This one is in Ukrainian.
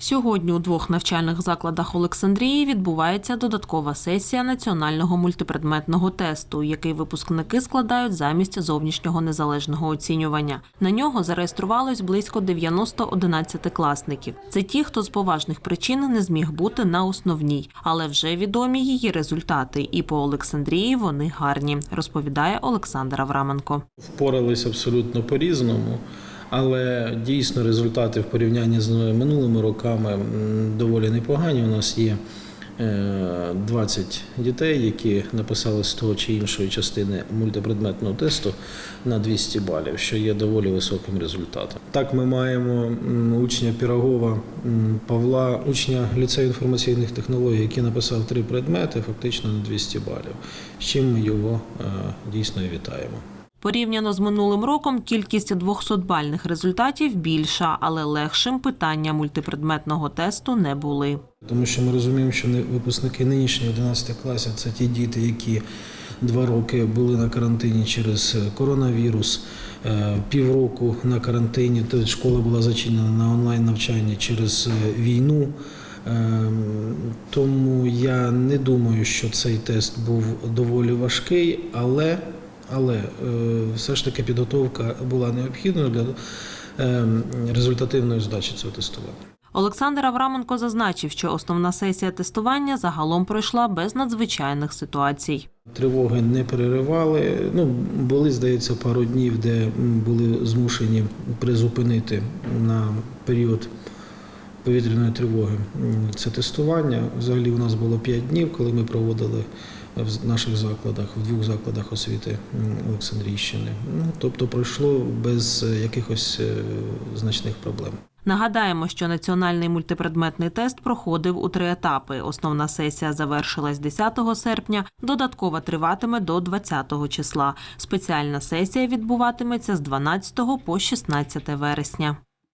Сьогодні у двох навчальних закладах Олександрії відбувається додаткова сесія національного мультипредметного тесту, який випускники складають замість зовнішнього незалежного оцінювання. На нього зареєструвалось близько 90 одинадцятикласників. Це ті, хто з поважних причин не зміг бути на основній, але вже відомі її результати. І по Олександрії вони гарні, розповідає Олександр Авраменко. Впорались абсолютно по-різному, але дійсно результати в порівнянні з минулими роками доволі непогані. У нас є е, 20 дітей, які написали з того чи іншої частини мультипредметного тесту на 200 балів, що є доволі високим результатом. Так, ми маємо учня Пірогова Павла, учня ліцею інформаційних технологій, який написав три предмети, фактично на 200 балів. З чим ми його е, дійсно вітаємо. Порівняно з минулим роком кількість 200-бальних результатів більша, але легшим питання мультипредметного тесту не були. Тому що ми розуміємо, що випускники нинішніх 11 класів це ті діти, які два роки були на карантині через е, коронавірус, е, півроку на карантині, школа була зачинена на онлайн навчання через е, війну. Е, Тому я не думаю, що цей тест був доволі важкий, але, але е, все ж таки підготовка була необхідною для е, результативної здачі цього тестування. Олександр Авраменко зазначив, що основна сесія тестування загалом пройшла без надзвичайних ситуацій. Тривоги не переривали. Ну, були, здається, пару днів, де були змушені призупинити на період повітряної тривоги це тестування. Взагалі у нас було 5 днів, коли ми проводили в наших закладах, в двох закладах освіти Олександрійщини. Ну, тобто пройшло без е, якихось е, значних проблем. Нагадаємо, що національний мультипредметний тест проходив у три етапи. Основна сесія завершилась 10 серпня, додаткова триватиме до 20 числа. Спеціальна сесія відбуватиметься з 12 по 16 вересня.